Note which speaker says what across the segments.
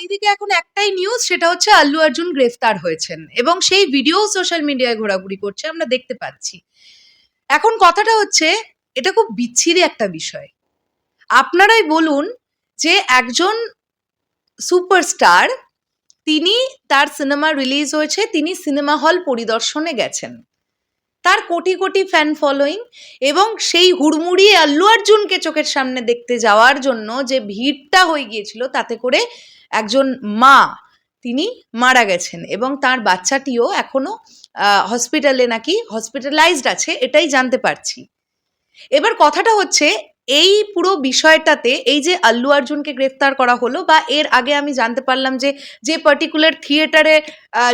Speaker 1: এইদিকে এখন একটাই নিউজ সেটা হচ্ছে আল্লু অর্জুন গ্রেফতার হয়েছেন এবং সেই ভিডিও সোশ্যাল মিডিয়ায় ঘোরাঘুরি করছে, আমরা দেখতে পাচ্ছি। এখন কথাটা হচ্ছে, এটা খুব বিচ্ছিরি একটা বিষয়। আপনারাই বলুন যে একজন সুপারস্টার তিনি তার সিনেমা রিলিজ হয়েছে, তিনি সিনেমা হল পরিদর্শনে গেছেন। তার কোটি কোটি ফ্যান ফলোয়িং এবং সেই হুড়মুড়িয়ে আল্লু অর্জুনকে চোখের সামনে দেখতে যাওয়ার জন্য যে ভিড়টা হয়ে গিয়েছিল, তাতে করে একজন মা তিনি মারা গেছেন এবং তার বাচ্চাটিও এখনও হসপিটালে নাকি হসপিটালাইজড আছে, এটাই জানতে পারছি। এবার কথাটা হচ্ছে এই পুরো বিষয়টাতে এই যে আল্লু অর্জুনকে গ্রেফতার করা হলো বা এর আগে আমি জানতে পারলাম যে যে পার্টিকুলার থিয়েটারে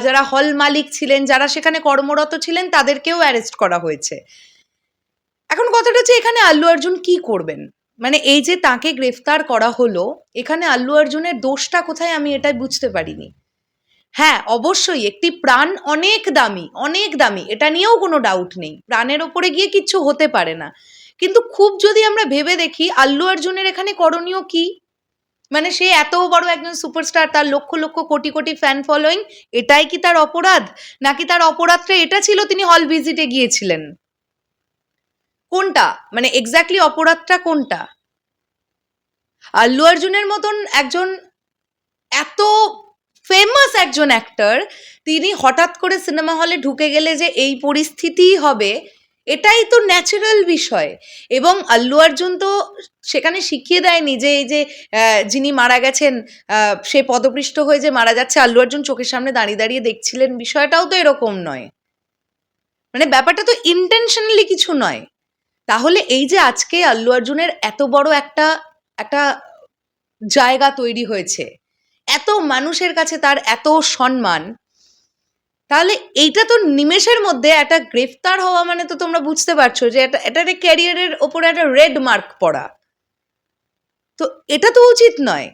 Speaker 1: যারা হল মালিক ছিলেন, যারা সেখানে কর্মরত ছিলেন, তাদেরকেও অ্যারেস্ট করা হয়েছে। এখন কথাটা হচ্ছে এখানে আল্লু অর্জুন কি করবেন? মানে এই যে তাকে গ্রেফতার করা হলো, এখানে আল্লু অর্জুনের দোষটা কোথায় আমি এটাই বুঝতে পারিনি। হ্যাঁ অবশ্যই একটি প্রাণ অনেক দামি অনেক দামি, এটা নিয়েও কোনো ডাউট নেই। প্রাণের ওপরে গিয়ে কিচ্ছু হতে পারে না। কিন্তু খুব যদি আমরা ভেবে দেখি, আল্লু অর্জুনের এখানে করণীয় কি? মানে সে এত বড় একজন সুপারস্টার তার লক্ষ লক্ষ কোটি কোটি ফ্যান ফলোয়িং এটাই কি তার অপরাধ? নাকি তার অপরাধটা এটা ছিল তিনি হল ভিজিটে গিয়েছিলেন? কোনটা? মানে এক্স্যাক্টলি অপরাধটা কোনটা? আল্লু অর্জুনের মতন একজন একজন অ্যাক্টর তিনি হঠাৎ করে সিনেমা হলে ঢুকে গেলে যে এই পরিস্থিতিই হবে, এটাই তো ন্যাচারাল বিষয়। এবং আল্লু অর্জুন তো সেখানে শিখিয়ে দেয়নি যে এই যে যিনি মারা গেছেন সে পদপৃষ্ট হয়ে যে মারা যাচ্ছে, আল্লু অর্জুন চোখের সামনে দাঁড়িয়ে দাঁড়িয়ে দেখছিলেন, বিষয়টাও তো এরকম নয়। মানে ব্যাপারটা তো ইন্টেনশনালি কিছু নয়। তাহলে এই যে আজকে আল্লু অর্জুনের এত বড় একটা একটা জায়গা তৈরি হয়েছে এত মানুষের কাছে তার এত সম্মান, তাহলে এইটা তো নিমেষের মধ্যে একটা গ্রেফতার হওয়া মানে তো তোমরা বুঝতে পারছ যে এটা এটা একটা ক্যারিয়ারের ওপরে একটা রেড মার্ক পড়া। তো এটা তো উচিত নয়।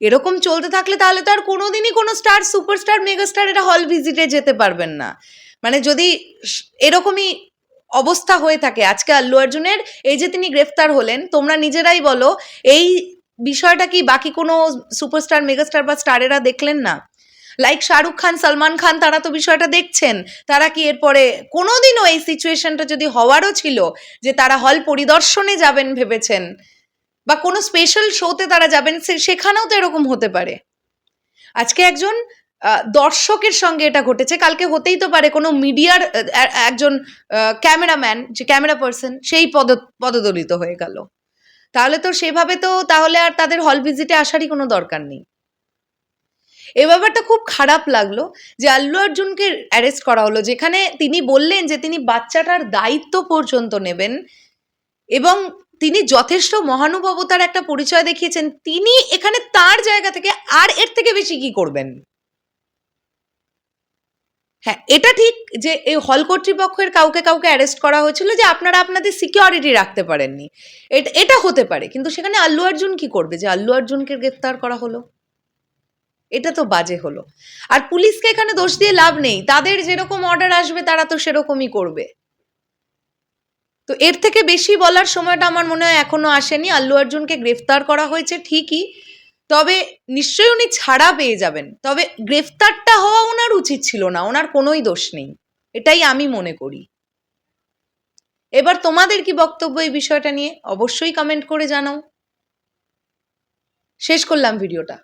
Speaker 1: এরকম চলতে থাকলে তাহলে তো আর কোনোদিনই কোনো স্টার সুপারস্টার মেগাস্টার এটা হল ভিজিটে যেতে পারবেন না। মানে যদি এরকমই অবস্থা হয়ে থাকে, আজকে আল্লু অর্জুনের, এই যে তিনি গ্রেফতার হলেন, তোমরা নিজেরাই বলো, এই বিষয়টা কি বাকি কোনো সুপারস্টার মেগাস্টার বা স্টারেরা দেখলেন না? লাইক শাহরুখ খান সলমান খান তারা তো বিষয়টা দেখছেন। তারা কি এরপরে কোনোদিনও এই সিচুয়েশনটা যদি হওয়ারও ছিল, যে তারা হল পরিদর্শনে যাবেন ভেবেছেন, বা কোনো স্পেশাল শোতে তারা যাবেন সেখানেও তো এরকম হতে পারে। আজকে একজন দর্শকের সঙ্গে এটা ঘটেছে। কালকে হতেই তো পারে কোনো মিডিয়ার একজন ক্যামেরাম্যান যে ক্যামেরা পার্সন সেই পদ, পদদলিত হয়ে গেল। তাহলে তো সেভাবে তো তাহলে আর তাদের হল ভিজিটে আসারই কোনো দরকার নেই। এ ব্যাপারটা খুব খারাপ লাগল যে আল্লু অর্জুনকে অ্যারেস্ট করা হলো, যেখানে তিনি বললেন যে তিনি বাচ্চাটার দায়িত্ব পর্যন্ত নেবেন এবং তিনি যথেষ্ট মহানুভবতার একটা পরিচয় দেখিয়েছেন। তিনি এখানে তার জায়গা থেকে আর এর থেকে বেশি কি করবেন? হ্যাঁ এটা ঠিক যে এই হল কর্তৃপক্ষের কাউকে কাউকে অ্যারেস্ট করা হয়েছিল যে আপনারা আপনাদের সিকিউরিটি রাখতে পারেননি। এটা এটা হতে পারে, কিন্তু সেখানে আল্লু অর্জুন কি করবে? যে আল্লু অর্জুনকে গ্রেফতার করা হলো? এটা তো বাজে হলো। আর পুলিশকে এখানে দোষ দিয়ে লাভ নেই। তাদের যেরকম অর্ডার আসবে, তারা তো সেরকমই করবে। তো এর থেকে বেশি বলার সময়টা আমার মনে হয় এখনও আসেনি। আল্লু অর্জুনকে গ্রেফতার করা হয়েছে ঠিকই। তবে নিশ্চয়ই উনি ছাড়া পেয়ে যাবেন। তবে গ্রেফতারটা হওয়া ওনার উচিত ছিল না ওনার কোনোই দোষ নেই। এটাই আমি মনে করি। এবার তোমাদের কি বক্তব্য এই বিষয়টা নিয়ে? অবশ্যই কমেন্ট করে জানাও। শেষ করলাম ভিডিওটা।